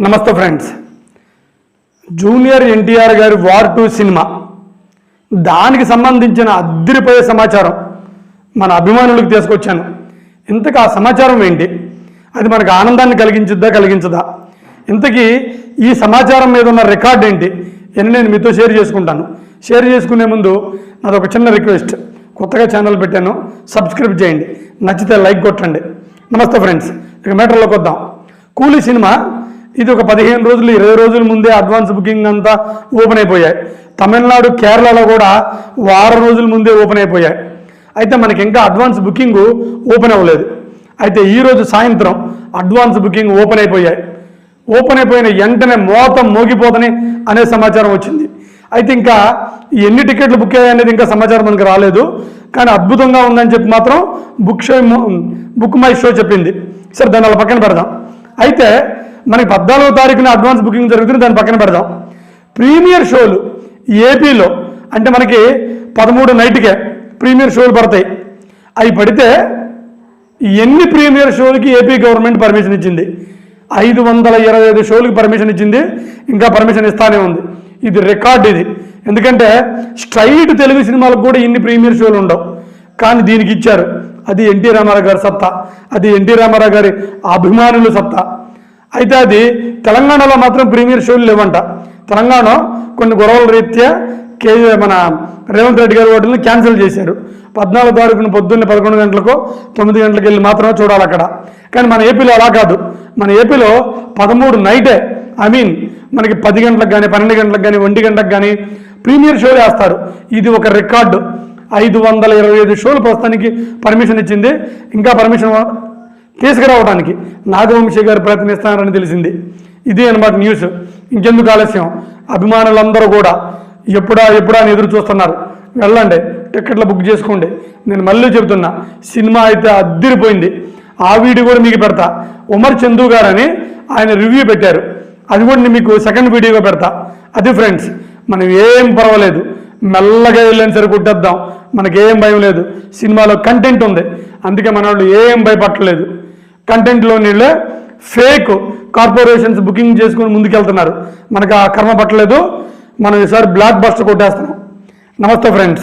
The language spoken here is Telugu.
నమస్తే ఫ్రెండ్స్. జూనియర్ ఎన్టీఆర్ గారి వార్ టూ సినిమా. దానికి సంబంధించిన అద్దరిపోయే సమాచారం మన అభిమానులకు తీసుకొచ్చాను. ఇంతకు ఆ సమాచారం ఏంటి? అది మనకు ఆనందాన్ని కలిగించుద్దా కలిగించదా? ఇంతకీ ఈ సమాచారం మీద ఉన్న రికార్డ్ ఏంటి? అని నేను మీతో షేర్ చేసుకుంటాను. షేర్ చేసుకునే ముందు నాది ఒక చిన్న రిక్వెస్ట్. కొత్తగా ఛానల్ పెట్టాను సబ్స్క్రైబ్ చేయండి. నచ్చితే లైక్ కొట్టండి. నమస్తే ఫ్రెండ్స్. ఇక మ్యాటర్లోకి వద్దాం. కూలీ సినిమా ఇది ఒక పదిహేను రోజులు ఇరవై రోజుల ముందే అడ్వాన్స్ బుకింగ్ అంతా ఓపెన్ అయిపోయాయి. తమిళనాడు కేరళలో కూడా వారం రోజుల ముందే ఓపెన్ అయిపోయాయి. అయితే మనకి ఇంకా అడ్వాన్స్ బుకింగ్ ఓపెన్ అవ్వలేదు. అయితే ఈరోజు సాయంత్రం అడ్వాన్స్ బుకింగ్ ఓపెన్ అయిపోయాయి. ఓపెన్ అయిపోయిన వెంటనే మోతం మోగిపోతని అనే సమాచారం వచ్చింది. అయితే ఇంకా ఎన్ని టికెట్లు బుక్ అయ్యాయి అనేది ఇంకా సమాచారం మనకు రాలేదు. కానీ అద్భుతంగా ఉందని చెప్పి మాత్రం book show book my show చెప్పింది. సరే దాని అలా పక్కన పెడదాం. అయితే మనకి పద్నాలుగో తారీఖున అడ్వాన్స్ బుకింగ్ జరుగుతుంది దాని పక్కన పెడదాం. ప్రీమియర్ షోలు ఏపీలో అంటే మనకి పదమూడు నైట్కే ప్రీమియర్ షోలు పడతాయి. అవి పడితే ఎన్ని ప్రీమియర్ షోలకి ఏపీ గవర్నమెంట్ పర్మిషన్ ఇచ్చింది? ఐదు వందల ఇరవై ఐదు షోలకి పర్మిషన్ ఇచ్చింది ఇంకా పర్మిషన్ ఇస్తానే ఉంది. ఇది రికార్డ్ ఇది. ఎందుకంటే స్ట్రైట్ తెలుగు సినిమాలకు కూడా ఇన్ని ప్రీమియర్ షోలు ఉండవు. కానీ దీనికి ఇచ్చారు. అది ఎన్టీ రామారావు గారి సత్తా. అది ఎన్టీ రామారావు గారి అభిమానుల సత్తా. అయితే అది తెలంగాణలో మాత్రం ప్రీమియర్ షోలు లేవంట. తెలంగాణ కొన్ని గొడవల రీత్యా కే మన రేవంత్ రెడ్డి గారి వాటిని క్యాన్సిల్ చేశారు. పద్నాలుగు తారీఖున పొద్దున్నే పదకొండు గంటలకు తొమ్మిది గంటలకు వెళ్ళి మాత్రమే చూడాలి అక్కడ. కానీ మన ఏపీలో అలా కాదు. మన ఏపీలో పదమూడు నైటే ఐ మీన్ మనకి పది గంటలకు కానీ పన్నెండు గంటలకు కానీ ఒంటి గంటలకు కానీ ప్రీమియర్ షోలు వేస్తారు. ఇది ఒక రికార్డు. ఐదు వందల ఇరవై ఐదు షోలు ప్రస్తుతానికి పర్మిషన్ ఇచ్చింది. ఇంకా పర్మిషన్ తీసుకురావడానికి నాగవంశీ గారు ప్రయత్నిస్తున్నారని తెలిసింది. ఇదే అనమాట న్యూస్. ఇంకెందుకు ఆలస్యం? అభిమానులందరూ కూడా ఎప్పుడా ఎప్పుడా అని ఎదురు చూస్తున్నారు. వెళ్ళండి టికెట్లు బుక్ చేసుకోండి. నేను మళ్ళీ చెబుతున్నా సినిమా అయితే అద్దిరిపోయింది. ఆ వీడియో కూడా మీకు పెడతా. ఉమర్ చందు గారు అని ఆయన రివ్యూ పెట్టారు. అది కూడా నేను మీకు సెకండ్ వీడియోగా పెడతా. అది ఫ్రెండ్స్ మనం ఏం పర్వాలేదు. మెల్లగా వెళ్ళని సరే కొట్టేద్దాం. మనకేం భయం లేదు. సినిమాలో కంటెంట్ ఉంది. అందుకే మన వాళ్ళు ఏం భయపడలేదు కంటెంట్లో నీళ్ళే ఫేక్ కార్పొరేషన్స్ బుకింగ్ చేసుకుని ముందుకెళ్తున్నారు. మనకు ఆ కర్మ పట్టలేదు. మనం ఈసారి బ్లాక్ బస్టర్ కొట్టేస్తున్నాం. నమస్తే ఫ్రెండ్స్